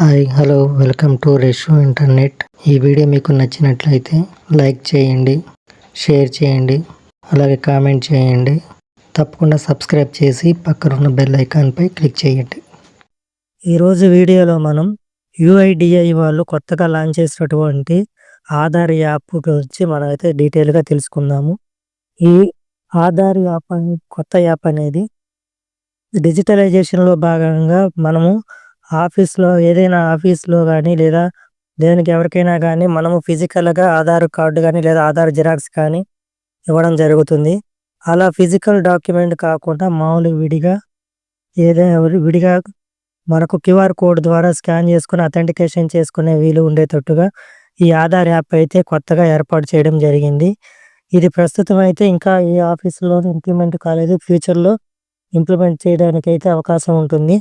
Hi hello welcome to రెషో internet. ఈ video మీకు నచ్చినట్లయితే లైక్ చేయండి షేర్ చేయండి అలాగే కామెంట్ చేయండి. తప్పకుండా సబ్స్క్రైబ్ చేసి పక్కనున్న బెల్ ఐకాన్పై క్లిక్ చేయండి. ఈరోజు వీడియోలో మనం యుఐడిఐ వాళ్ళు కొత్తగా లాంచ్ చేసినటువంటి ఆధార్ యాప్ గురించి మనం అయితే డీటెయిల్గా తెలుసుకుందాము. ఈ ఆధార్ యాప్ కొత్త యాప్ అనేది డిజిటలైజేషన్లో భాగంగా మనము ఆఫీస్లో ఏదైనా ఆఫీస్లో కానీ లేదా దేనికి ఎవరికైనా కానీ మనము ఫిజికల్గా ఆధార్ కార్డు కానీ లేదా ఆధార్ జిరాక్స్ కానీ ఇవ్వడం జరుగుతుంది. అలా ఫిజికల్ డాక్యుమెంట్ కాకుండా మామూలు విడిగా ఏదైనా విడిగా మనకు క్యూఆర్ కోడ్ ద్వారా స్కాన్ చేసుకుని అథెంటికేషన్ చేసుకునే వీలు ఉండేటట్టుగా ఈ ఆధార్ యాప్ అయితే కొత్తగా ఏర్పాటు చేయడం జరిగింది. ఇది ప్రస్తుతం అయితే ఇంకా ఈ ఆఫీసులో ఇంప్లిమెంట్ కాలేదు. ఫ్యూచర్లో ఇంప్లిమెంట్ చేయడానికి అయితే అవకాశం ఉంటుంది.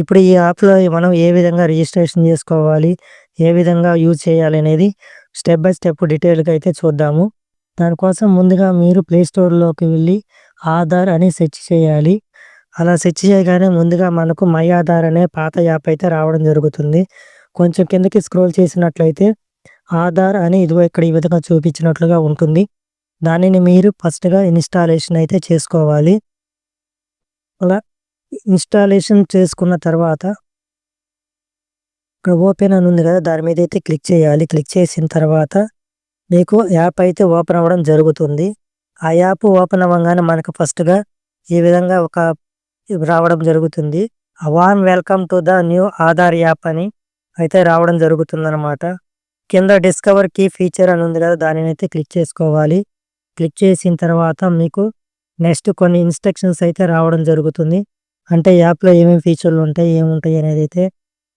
ఇప్పుడు ఈ యాప్లో మనం ఏ విధంగా రిజిస్ట్రేషన్ చేసుకోవాలి ఏ విధంగా యూజ్ చేయాలి అనేది స్టెప్ బై స్టెప్ డీటెయిల్గా అయితే చూద్దాము. దానికోసం ముందుగా మీరు ప్లే స్టోర్లోకి వెళ్ళి ఆధార్ అని సెర్చ్ చేయాలి. అలా సెర్చ్ చేయగానే ముందుగా మనకు మై ఆధార్ అనే పాత యాప్ అయితే రావడం జరుగుతుంది. కొంచెం కిందకి స్క్రోల్ చేసినట్లయితే ఆధార్ అని ఇదిగో ఇక్కడ ఈ విధంగా చూపించినట్లుగా ఉంటుంది. దానిని మీరు ఫస్ట్గా ఇన్స్టాలేషన్ అయితే చేసుకోవాలి. అలా ఇన్స్టాలేషన్ చేసుకున్న తర్వాత ఇక్కడ ఓపెన్ అని ఉంది కదా దాని మీద అయితే క్లిక్ చేయాలి. క్లిక్ చేసిన తర్వాత మీకు యాప్ అయితే ఓపెన్ అవ్వడం జరుగుతుంది. ఆ యాప్ ఓపెన్ అవ్వగానే మనకు ఫస్ట్గా ఈ విధంగా ఒక రావడం జరుగుతుంది. Warm welcome to the new Aadhaar app అని అయితే రావడం జరుగుతుందన్నమాట. కింద డిస్కవర్ కీ ఫీచర్ అని ఉంది కదా దానిని అయితే క్లిక్ చేసుకోవాలి. క్లిక్ చేసిన తర్వాత మీకు నెక్స్ట్ కొన్ని ఇన్స్ట్రక్షన్స్ అయితే రావడం జరుగుతుంది. అంటే యాప్లో ఏమేమి ఫీచర్లు ఉంటాయి ఏముంటాయి అనేది అయితే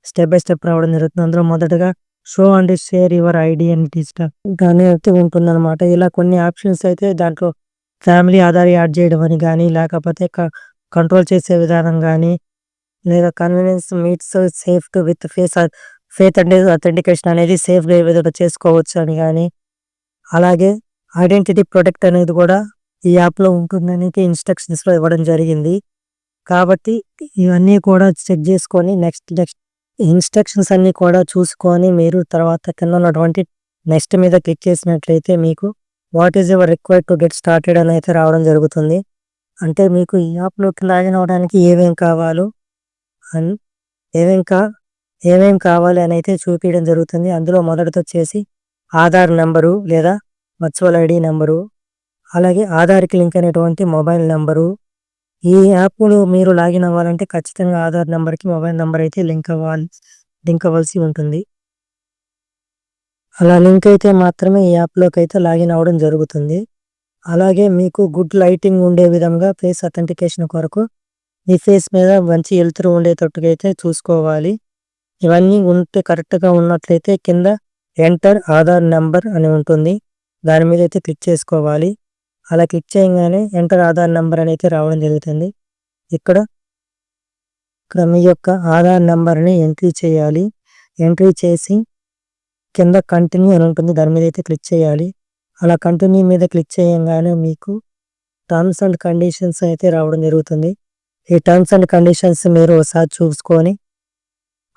స్టెప్ బై స్టెప్ రావడం జరుగుతుంది. అందులో మొదటగా show and share your ID and digital కానీ అయితే ఉంటుందన్నమాట. ఇలా కొన్ని ఆప్షన్స్ అయితే దాంట్లో ఫ్యామిలీ ఆధార్ యాడ్ చేయడం అని కానీ లేకపోతే కంట్రోల్ చేసే విధానం కానీ లేదా convenience meets safe to with face faith and authentication అనేది సేఫ్గా ఏ విధంగా చేసుకోవచ్చు అని కానీ అలాగే ఐడెంటిటీ ప్రొటెక్ట్ అనేది కూడా ఈ యాప్లో ఉంటుందని ఇన్స్ట్రక్షన్స్లో ఇవ్వడం జరిగింది. కాబట్టి ఇవన్నీ కూడా చెక్ చేసుకొని నెక్స్ట్ నెక్స్ట్ ఇన్స్ట్రక్షన్స్ అన్నీ కూడా చూసుకొని మీరు తర్వాత కింద ఉన్నటువంటి నెక్స్ట్ మీద క్లిక్ చేసినట్లయితే మీకు what is your required to get started అని అయితే రావడం జరుగుతుంది. అంటే మీకు ఈ యాప్లోకి లాగిన్ అవ్వడానికి ఏమేం కావాలో అండ్ ఏమేం కా ఏమేం కావాలి అని అయితే చూపించడం జరుగుతుంది. అందులో మొదటితో వచ్చేసి ఆధార్ నెంబరు లేదా వర్చువల్ ఐడి నెంబరు అలాగే ఆధార్కి లింక్ అయినటువంటి మొబైల్ నెంబరు. ఈ యాప్లో మీరు లాగిన్ అవ్వాలంటే ఖచ్చితంగా ఆధార్ నెంబర్కి మొబైల్ నెంబర్ అయితే లింక్ అవ్వాలి లింక్ అవ్వాల్సి ఉంటుంది. అలా లింక్ అయితే మాత్రమే ఈ యాప్లోకి అయితే లాగిన్ అవ్వడం జరుగుతుంది. అలాగే మీకు గుడ్ లైటింగ్ ఉండే విధంగా ఫేస్ అథెంటికేషన్ కొరకు మీ ఫేస్ మీద మంచి వెలుతురు ఉండేటట్టుగా అయితే చూసుకోవాలి. ఇవన్నీ ఉంటే కరెక్ట్గా ఉన్నట్లయితే కింద ఎంటర్ ఆధార్ నెంబర్ అని ఉంటుంది. దాని మీద అయితే క్లిక్ చేసుకోవాలి. అలా క్లిక్ చేయగానే ఎంటర్ ఆధార్ నెంబర్ అనేది రావడం జరుగుతుంది. ఇక్కడ ఇక్కడ మీ యొక్క ఆధార్ నెంబర్ని ఎంట్రీ చేయాలి. ఎంట్రీ చేసి కింద కంటిన్యూ అని ఉంటుంది. దాని మీద అయితే క్లిక్ చేయాలి. అలా కంటిన్యూ మీద క్లిక్ చేయగానే మీకు టర్మ్స్ అండ్ కండిషన్స్ అయితే రావడం జరుగుతుంది. ఈ టర్మ్స్ అండ్ కండిషన్స్ మీరు ఒకసారి చూసుకొని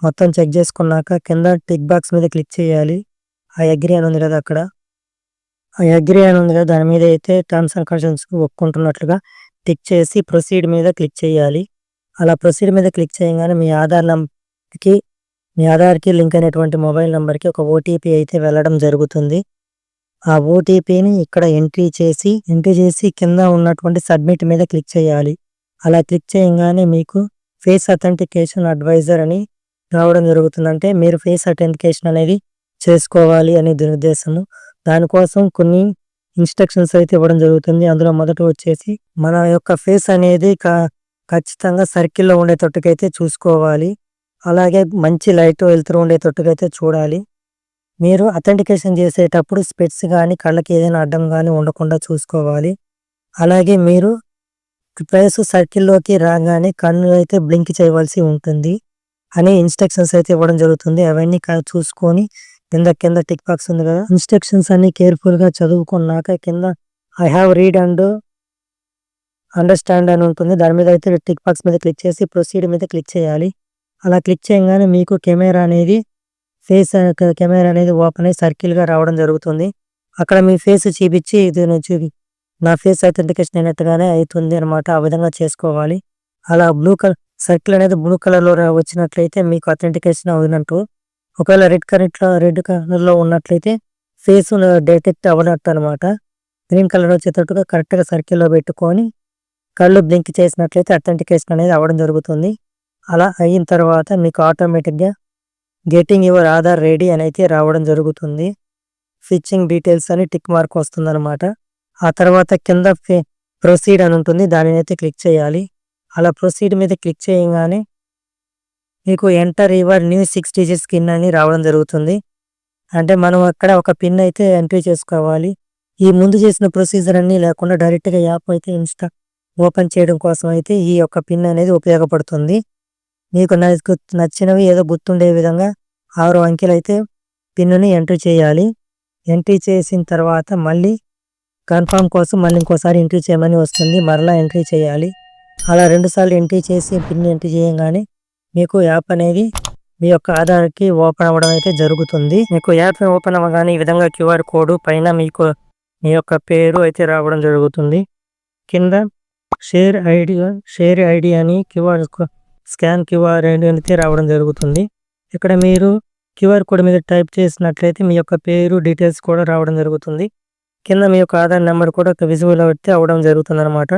మొత్తం చెక్ చేసుకున్నాక కింద టిక్ బాక్స్ మీద క్లిక్ చేయాలి. ఆ అగ్రి అని ఉంది కదా అక్కడ. అగ్రి అని ఉంది కదా దాని మీద అయితే టర్మ్స్ అండ్ కండిషన్స్ ఒప్పుకుంటున్నట్లుగా క్లిక్ చేసి ప్రొసీడ్ మీద క్లిక్ చేయాలి. అలా ప్రొసీడ్ మీద క్లిక్ చేయగానే మీ ఆధార్ నంబర్కి మీ ఆధార్కి లింక్ అయినటువంటి మొబైల్ నెంబర్కి ఒక ఓటీపీ అయితే వెళ్ళడం జరుగుతుంది. ఆ ఓటీపీని ఇక్కడ ఎంట్రీ చేసి ఎంట్రీ చేసి కింద ఉన్నటువంటి సబ్మిట్ మీద క్లిక్ చేయాలి. అలా క్లిక్ చేయగానే మీకు ఫేస్ అథెంటికేషన్ అడ్వైజర్ అని రావడం జరుగుతుంది అంటే మీరు ఫేస్ అథెంటికేషన్ అనేది చేసుకోవాలి అనే దురుద్దేశము. దానికోసం కొన్ని ఇన్స్ట్రక్షన్స్ అయితే ఇవ్వడం జరుగుతుంది. అందులో మొదట వచ్చేసి మన యొక్క ఫేస్ అనేది ఖచ్చితంగా సర్కిల్లో ఉండేటట్టుకైతే చూసుకోవాలి. అలాగే మంచి లైట్ వెళ్తూ ఉండేటట్టుకైతే చూడాలి. మీరు అథెంటికేషన్ చేసేటప్పుడు స్పెట్స్ కానీ కళ్ళకి ఏదైనా అడ్డం కానీ ఉండకుండా చూసుకోవాలి. అలాగే మీరు ప్లేస్ సర్కిల్లోకి రాగానే కన్ను అయితే బ్లింక్ చేయవలసి ఉంటుంది. అని ఇన్స్ట్రక్షన్స్ అయితే ఇవ్వడం జరుగుతుంది. అవన్నీ చూసుకొని కింద కింద టిక్ బాక్స్ ఉంది కదా. ఇన్స్ట్రక్షన్స్ అన్ని కేర్ఫుల్గా చదువుకున్నాక కింద I have read and understand అని ఉంటుంది. దాని మీద అయితే టిక్ బాక్స్ మీద క్లిక్ చేసి ప్రొసీడ్ మీద క్లిక్ చేయాలి. అలా క్లిక్ చేయగానే మీకు కెమెరా అనేది ఫేస్ కెమెరా అనేది ఓపెన్ అయ్యి సర్కిల్గా రావడం జరుగుతుంది. అక్కడ మీ ఫేస్ చూపించి ఇది చూపి నా ఫేస్ అథెంటికేషన్ అయినట్టుగానే అవుతుంది అనమాట ఆ విధంగా చేసుకోవాలి. అలా బ్లూ కలర్ సర్కిల్ అనేది బ్లూ కలర్లో వచ్చినట్లయితే మీకు అథెంటికేషన్ అవునట్టు ఒకవేళ రెడ్ కరెంట్లో రెడ్ కలర్లో ఉన్నట్లయితే ఫేస్ డిటెక్ట్ అవ్వనట్టు అనమాట గ్రీన్ కలర్ వచ్చేటట్టుగా కరెక్ట్గా సర్కిల్లో పెట్టుకొని కళ్ళు బ్లింక్ చేసినట్లయితే అథెంటికేషన్ అనేది అవ్వడం జరుగుతుంది. అలా అయిన తర్వాత మీకు ఆటోమేటిక్గా గెటింగ్ యువర్ ఆధార్ రెడీ అని అయితే రావడం జరుగుతుంది. ఫిచ్చింగ్ డీటెయిల్స్ అని టిక్ మార్క్ వస్తుందన్నమాట. ఆ తర్వాత కింద ప్రొసీడ్ అని ఉంటుంది. దానిని అయితే క్లిక్ చేయాలి. అలా ప్రొసీడ్ మీద క్లిక్ చేయగానే మీకు enter your new six digit skin అని రావడం జరుగుతుంది. అంటే మనం అక్కడ ఒక పిన్ అయితే ఎంట్రీ చేసుకోవాలి. ఈ ముందు చేసిన ప్రొసీజర్ అన్ని లేకుండా డైరెక్ట్గా యాప్ అయితే ఇన్స్టా ఓపెన్ చేయడం కోసం అయితే ఈ యొక్క పిన్ అనేది ఉపయోగపడుతుంది. మీకు నచ్చినవి ఏదో గుర్తుండే విధంగా ఆరు అంకెలు అయితే పిన్నుని ఎంట్రీ చేయాలి. ఎంట్రీ చేసిన తర్వాత మళ్ళీ కన్ఫామ్ కోసం మళ్ళీ ఇంకోసారి ఎంట్రీ చేయమని వస్తుంది. మరలా ఎంట్రీ చేయాలి. అలా రెండుసార్లు ఎంట్రీ చేసి పిన్ ఎంట్రీ చేయగానే మీకు యాప్ అనేది మీ యొక్క ఆధార్కి ఓపెన్ అవ్వడం అయితే జరుగుతుంది. మీకు యాప్ ఓపెన్ అవ్వగానే ఈ విధంగా క్యూఆర్ కోడ్ పైన మీకు మీ యొక్క పేరు అయితే రావడం జరుగుతుంది. కింద షేర్ ఐడి షేర్ ఐడి అని క్యూఆర్ స్కాన్ క్యూఆర్ ఐడి అయితే రావడం జరుగుతుంది. ఇక్కడ మీరు క్యూఆర్ కోడ్ మీద టైప్ చేసినట్లయితే మీ యొక్క పేరు డీటెయిల్స్ కూడా రావడం జరుగుతుంది. కింద మీ యొక్క ఆధార్ నెంబర్ కూడా విజువల్ అయితే అవ్వడం జరుగుతుంది అనమాట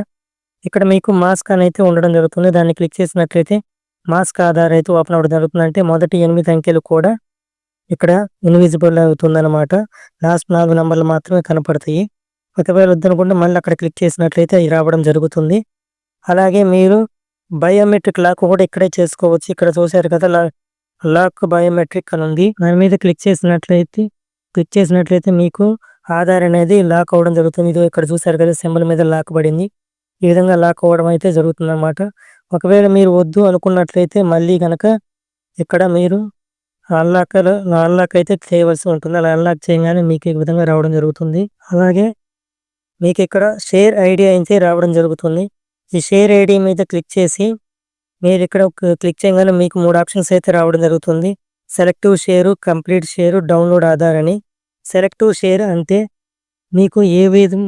ఇక్కడ మీకు మాస్క్ అని అయితే ఉండడం జరుగుతుంది. దాన్ని క్లిక్ చేసినట్లయితే మాస్క్ ఆధార్ అయితే ఓపెన్ అవ్వడం జరుగుతుందంటే మొదటి ఎనిమిది అంకెలు కూడా ఇక్కడ ఇన్విజిబుల్ అవుతుందన్నమాట. లాస్ట్ నాలుగు నెంబర్లు మాత్రమే కనపడతాయి. ఒకవేళ వద్దనుకుంటే మళ్ళీ అక్కడ క్లిక్ చేసినట్లయితే రావడం జరుగుతుంది. అలాగే మీరు బయోమెట్రిక్ లాక్ కూడా ఇక్కడే చేసుకోవచ్చు. ఇక్కడ చూశారు కదా లాక్ బయోమెట్రిక్ అని ఉంది. దాని మీద క్లిక్ చేసినట్లయితే క్లిక్ చేసినట్లయితే మీకు ఆధార్ అనేది లాక్ అవ్వడం జరుగుతుంది. ఇది ఇక్కడ చూశారు కదా సింబల్ మీద లాక్ పడింది. ఈ విధంగా లాక్ అవ్వడం అయితే జరుగుతుంది అనమాట ఒకవేళ మీరు వద్దు అనుకున్నట్లయితే మళ్ళీ కనుక ఇక్కడ మీరు అన్లాక్ అన్లాక్ అయితే చేయవలసి ఉంటుంది. అలా అన్లాక్ చేయగానే మీకు ఈ విధంగా రావడం జరుగుతుంది. అలాగే మీకు ఇక్కడ షేర్ ఐడి అయితే రావడం జరుగుతుంది. ఈ షేర్ ఐడి మీద క్లిక్ చేసి మీరు ఇక్కడ క్లిక్ చేయగానే మీకు మూడు ఆప్షన్స్ అయితే రావడం జరుగుతుంది. Selective share complete share download Aadhaar అని. సెలెక్టివ్ షేర్ అంటే మీకు ఏ విధం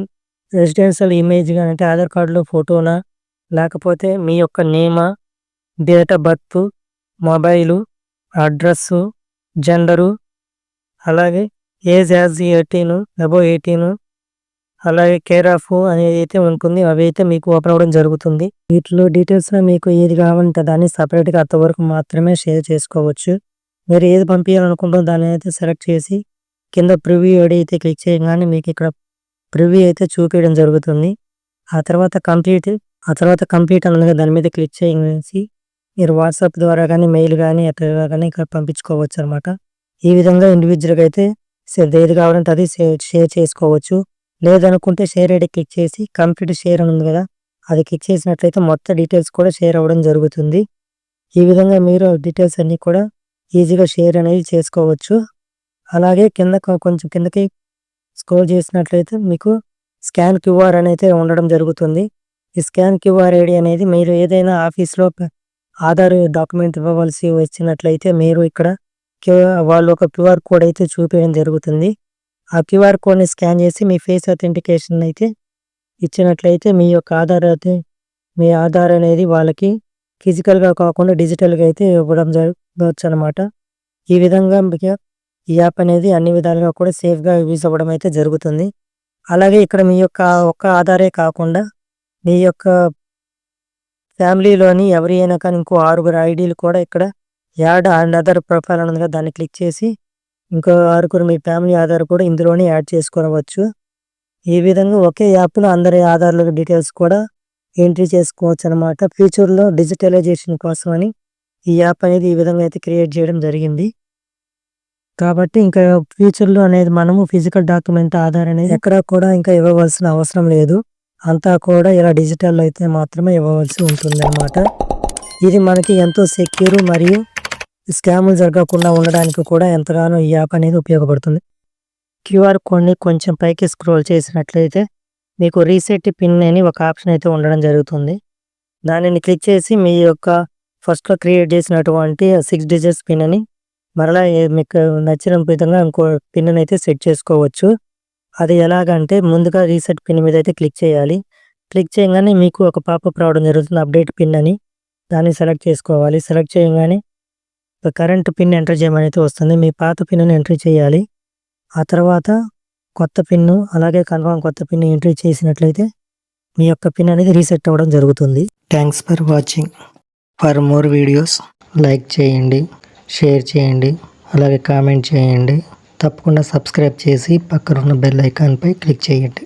రెసిడెన్షియల్ ఇమేజ్గా అంటే ఆధార్ కార్డులో ఫోటోనా లేకపోతే మీ యొక్క name date of birth mobile address gender అలాగే age as eighteen above eighteen అలాగే కేర్ ఆఫ్ అనేది అయితే ఉంటుంది. అవి అయితే మీకు ఓపెన్ అవ్వడం జరుగుతుంది. వీటిలో డీటెయిల్స్ మీకు ఏది కావాలంటే దాన్ని సపరేట్గా అంతవరకు మాత్రమే షేర్ చేసుకోవచ్చు. మీరు ఏది పంపించాలనుకుంటారో దాన్ని అయితే సెలెక్ట్ చేసి కింద ప్రివ్యూ ఐడి అయితే క్లిక్ చేయగానే మీకు ఇక్కడ ప్రివ్యూ అయితే చూపించడం జరుగుతుంది. ఆ తర్వాత కంప్లీట్ ఆ తర్వాత కంప్లీట్ అనగా దాని మీద క్లిక్ చేసి మీరు వాట్సాప్ ద్వారా కానీ మెయిల్ కానీ ఎక్కడ కానీ ఇక్కడ పంపించుకోవచ్చు అనమాట ఈ విధంగా ఇండివిజువల్గా అయితే ఏది కావాలంటే అది షేర్ చేసుకోవచ్చు. లేదనుకుంటే షేర్ ఐడి క్లిక్ చేసి కంప్లీట్ షేర్ అని ఉంది కదా అది క్లిక్ చేసినట్లయితే మొత్తం డీటెయిల్స్ కూడా షేర్ అవ్వడం జరుగుతుంది. ఈ విధంగా మీరు డీటెయిల్స్ అన్నీ కూడా ఈజీగా షేర్ అనేది చేసుకోవచ్చు. అలాగే కింద కొంచెం కిందకి స్క్రోల్ చేసినట్లయితే మీకు స్కాన్ క్యూఆర్ అనేది ఉండడం జరుగుతుంది. ఈ స్కాన్ క్యూఆర్ ఐడి అనేది మీరు ఏదైనా ఆఫీస్లో ఆధార్ డాక్యుమెంట్ ఇవ్వవలసి వచ్చినట్లయితే మీరు ఇక్కడ వాళ్ళు ఒక క్యూఆర్ కోడ్ అయితే చూపించడం జరుగుతుంది. ఆ క్యూఆర్ కోడ్ని స్కాన్ చేసి మీ ఫేస్ అథెంటికేషన్ అయితే ఇచ్చినట్లయితే మీ యొక్క ఆధార్ అయితే మీ ఆధార్ అనేది వాళ్ళకి ఫిజికల్గా కాకుండా డిజిటల్గా అయితే ఇవ్వడం జరగవచ్చు అనమాట ఈ విధంగా మీకు ఈ యాప్ అనేది అన్ని విధాలుగా కూడా సేఫ్గా యూజ్ అవ్వడం అయితే జరుగుతుంది. అలాగే ఇక్కడ మీ యొక్క ఒక్క ఆధారే కాకుండా మీ యొక్క ఫ్యామిలీలోని ఎవరి అయినా కానీ ఇంకో ఆరుగురు ఐడీలు కూడా ఇక్కడ యాడ్ అండ్ అదర్ ప్రొఫైల్ అనగా దాన్ని క్లిక్ చేసి ఇంకో ఆరుగురు మీ ఫ్యామిలీ ఆధార్ కూడా ఇందులోనే యాడ్ చేసుకోవచ్చు. ఈ విధంగా ఒకే యాప్లో అందరి ఆధార్ల డీటెయిల్స్ కూడా ఎంట్రీ చేసుకోవచ్చు అనమాట ఫ్యూచర్లో డిజిటలైజేషన్ కోసం అని ఈ యాప్ అనేది ఈ విధంగా అయితే క్రియేట్ చేయడం జరిగింది. కాబట్టి ఇంకా ఫ్యూచర్లో అనేది మనము ఫిజికల్ డాక్యుమెంట్ ఆధార్ అనేది ఎక్కడా కూడా ఇంకా ఇవ్వవలసిన అవసరం లేదు. అంతా కూడా ఇలా డిజిటల్ అయితే మాత్రమే ఇవ్వవలసి ఉంటుంది అనమాట ఇది మనకి ఎంతో సెక్యూర్ మరియు స్కాములు జరగకుండా ఉండడానికి కూడా ఎంతగానో ఈ యాప్ అనేది ఉపయోగపడుతుంది. క్యూఆర్ కోడ్ని కొంచెం పైకి స్క్రోల్ చేసినట్లయితే మీకు రీసెట్ పిన్ అని ఒక ఆప్షన్ అయితే ఉండడం జరుగుతుంది. దానిని క్లిక్ చేసి మీ యొక్క ఫస్ట్‌లో క్రియేట్ చేసినటువంటి సిక్స్ డిజిట్స్ పిన్ అని మరలా మీకు నచ్చిన విధంగా ఇంకో పిన్‌నైతే సెట్ చేసుకోవచ్చు. అది ఎలాగంటే ముందుగా రీసెట్ పిన్ మీద అయితే క్లిక్ చేయాలి. క్లిక్ చేయగానే మీకు ఒక పాపప్ రావడం జరుగుతుంది అప్డేట్ పిన్ అని. దాన్ని సెలెక్ట్ చేసుకోవాలి. సెలెక్ట్ చేయగానే కరెంట్ పిన్ ఎంటర్ చేయమని అయితే వస్తుంది. మీ పాత పిన్ను ఎంట్రీ చేయాలి. ఆ తర్వాత కొత్త పిన్ను అలాగే కన్ఫర్మ్ కొత్త పిన్ ఎంట్రీ చేసినట్లయితే మీ యొక్క పిన్ అనేది రీసెట్ అవ్వడం జరుగుతుంది. Thanks for watching. For more videos like చేయండి, షేర్ చేయండి, అలాగే కామెంట్ చేయండి. తప్పకుండా సబ్స్క్రైబ్ చేసి పక్కనున్న బెల్ ఐకాన్‌పై క్లిక్ చేయండి.